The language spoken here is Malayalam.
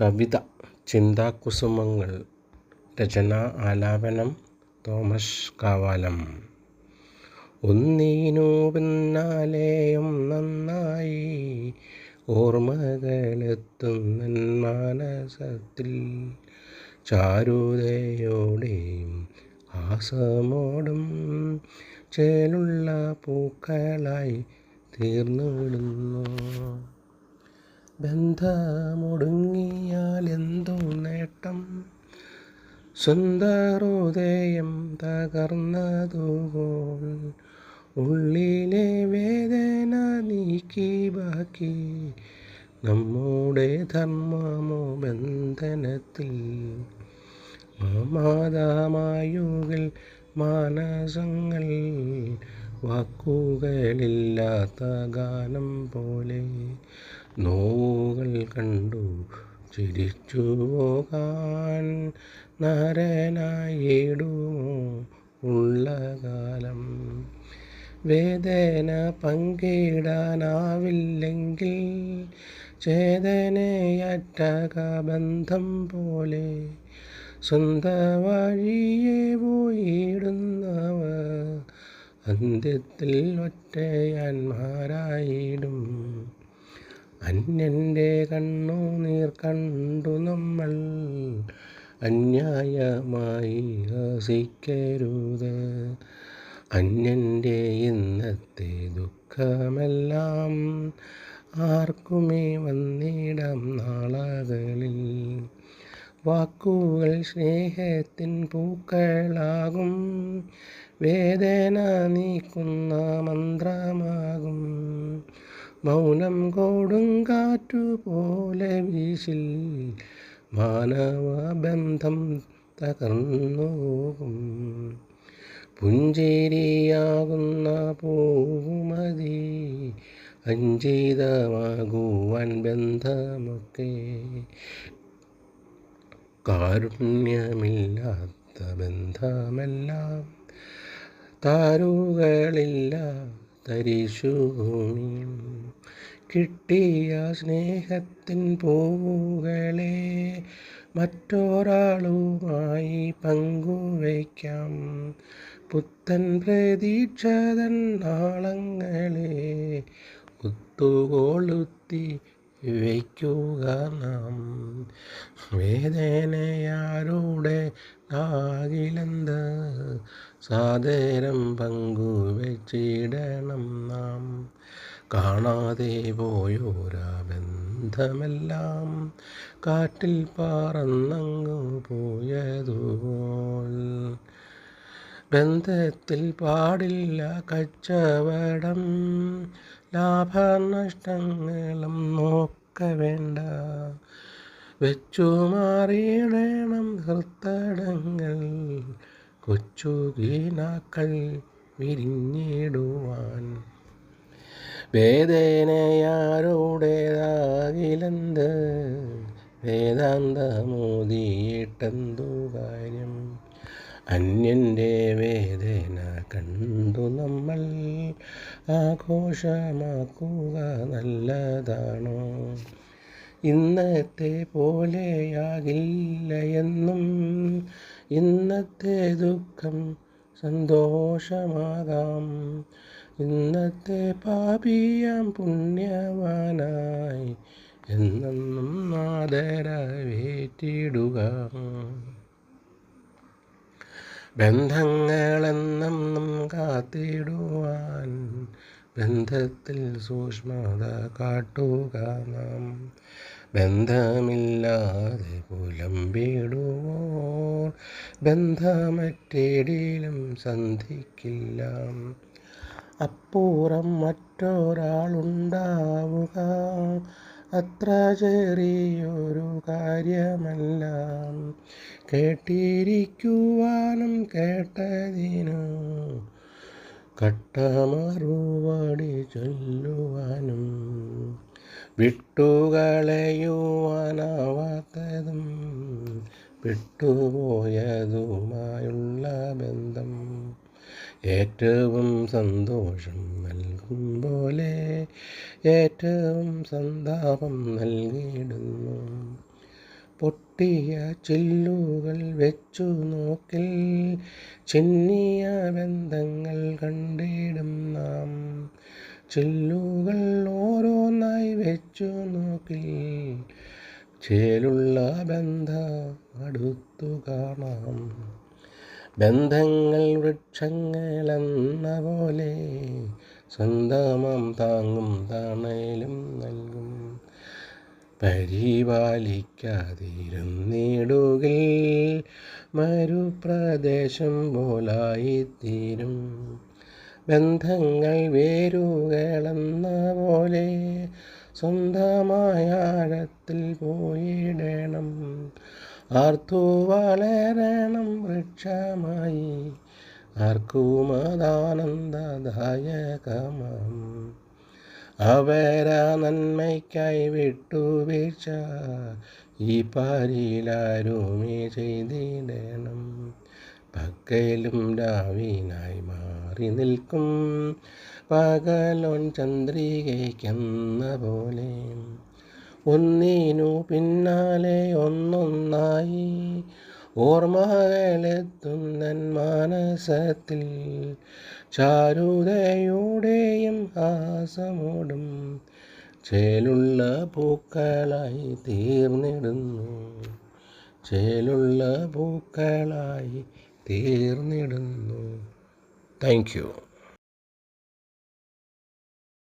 കവിത ചിന്താകുസുമങ്ങൾ രചന ആലാപനം തോമസ് കാവാലം. ഒന്നീനു പിന്നാലെയും നന്നായി ഓർമ്മകളെത്തുന്ന മാനസത്തിൽ ചാരുതയോടെയും ആസമോടും ചേലുള്ള പൂക്കളായി തീർന്നിടുന്നു ബന്ധമൊടുങ്ങിയാൽ എന്തോ നേട്ടം? സുന്ദരോദയം തകർന്നതുപോൽ ഉള്ളിലെ വേദന നീക്കി ബാക്കി. നമ്മുടെ ധർമ്മമോ ബന്ധനത്തിൽ മാതാമായുകൾ മാനസങ്ങൾ വാക്കുകളില്ലാത്ത ഗാനം പോലെ നോവുകൾ കണ്ടു ചിരിച്ചു പോകാൻ നരനായിടുമോ ഉള്ള കാലം വേദന പങ്കിടാനാവില്ലെങ്കിൽ ചേതനയറ്റ ബന്ധം പോലെ സ്വന്ത വഴിയെ പോയിടുന്നവർ അന്ത്യത്തിൽ ഒറ്റയാന്മാരായിടും അന്യന്റെ കണ്ണുനീർ കണ്ടു നമ്മൾ അന്യായമായി ഹസിക്കരുത് അന്യന്റെ ഇന്നത്തെ ദുഃഖമെല്ലാം ആർക്കുമേ വന്നിടം നാളകളിൽ? വാക്കുകൾ സ്നേഹത്തിൻ പൂക്കളാകും വേദന നീക്കുന്ന മൗനം പോലെ വീശിൽ മാനവബന്ധം തകർന്നുപോകും പുഞ്ചേരിയാകുന്ന പൂമതി അഞ്ചിതമാകുവാൻ ബന്ധമൊക്കെ. കാരുണ്യമില്ലാത്ത ബന്ധമെല്ലാം താരുകളില്ല തരിശുഭൂമി കിട്ടിയ സ്നേഹത്തിൻ പൂവുകളെ മറ്റൊരാളുമായി പങ്കുവയ്ക്കാം. പുത്തൻ പ്രതീക്ഷതൻ നാളങ്ങളെ ഒത്തുകൊളുത്തി വയ്ക്കുക നാം വേദനയാരോടെ ആകിലെന്ത് സാദരം പങ്കുവച്ചിടണം നാം. കാണാതെ പോയോരാ ബന്ധമെല്ലാം കാറ്റിൽ പറന്നങ്ങു പോയതുപോൽ. ബന്ധത്തിൽ പാടില്ല കച്ചവടം. ലാഭനഷ്ടങ്ങളും നോക്ക വേണ്ട. വെച്ചു മാറിയിടണം ഹൃത്തടങ്ങൾ. കൊച്ചു ഗീനാക്കൾ വിരിഞ്ഞിടുവാൻ. വേദനയാരോടേതാകിലെന്ത്? വേദാന്തമോദിയിട്ടെന്തു കാര്യം? അന്യന്റെ വേദന കണ്ടു നമ്മൾ. ആഘോഷമാക്കുക നല്ലതാണോ? ഇന്നത്തെ പോലെയാകില്ല എന്നും ഇന്നത്തെ ദുഃഖം സന്തോഷമാകാം. ഇന്നത്തെ പാപിയാം പുണ്യവാനായി എന്നും ആദരവേറ്റിടുക ബന്ധങ്ങളെന്നും കാത്തിടുവാൻ ബന്ധത്തിൽ സൂക്ഷ്മത കാട്ടുക നാം. ബന്ധമില്ലാതെ പുലമ്പിടുവോർ ബന്ധമറ്റേടിലും സന്ധിക്കില്ല. അപ്പുറം മറ്റൊരാളുണ്ടാവുക അത്ര ചെറിയൊരു കാര്യമല്ല. കേട്ടിരിക്കുവാനും കേട്ടതിനു കട്ടമറുപടി ചൊല്ലുവാനും വിട്ടുകളയുവാനാവാത്തതും വിട്ടുപോയതുമായുള്ള ബന്ധം. ഏറ്റവും സന്തോഷം നൽകും പോലെ ഏറ്റവും സന്താപം നൽകിയിടുന്നു. പൊട്ടിയ ചില്ലുകൾ വെച്ചു നോക്കിൽ ചിന്നിയ ബന്ധങ്ങൾ കണ്ടിടും നാം. ചില്ലുകൾ ഓരോന്നായി വെച്ചു നോക്കിൽ ചേലുള്ള ബന്ധം അടുത്തു കാണാം. ബന്ധങ്ങൾ വൃക്ഷങ്ങളെന്ന പോലെ സ്വന്തമാം താങ്ങും തണലും നൽകും. പരിപാലിക്കാതിരുന്നിടുകിൽ മരുപ്രദേശം പോലായിത്തീരും. ബന്ധങ്ങൾ വേരുകളെന്ന പോലെ സ്വന്തമായ ആഴത്തിൽ പോയിടണം. ആർത്തു വളരണം വൃക്ഷമായി. ആർക്കുമതാനന്ദദായകമം അവര നന്മയ്ക്കായി വിട്ടുവീഴ്ച ഈ പാരിലാരുമേ ചെയ്തിടണം. പക്കയിലും രാവിനായി മാറി നിൽക്കും. പകലോൻ ചന്ദ്രികയ്ക്കെന്ന പോലെ ഒന്നിനു പിന്നാലെ ഒന്നൊന്നായി ഓർമ്മകളെത്തുന്നൻ മാനസത്തിൽ. ചാരുതയുടെയും ഹാസമോടും ചേലുള്ള പൂക്കളായി തീർന്നിടുന്നു. ചേലുള്ള പൂക്കളായി തീർന്നിടുന്നു. Thank you.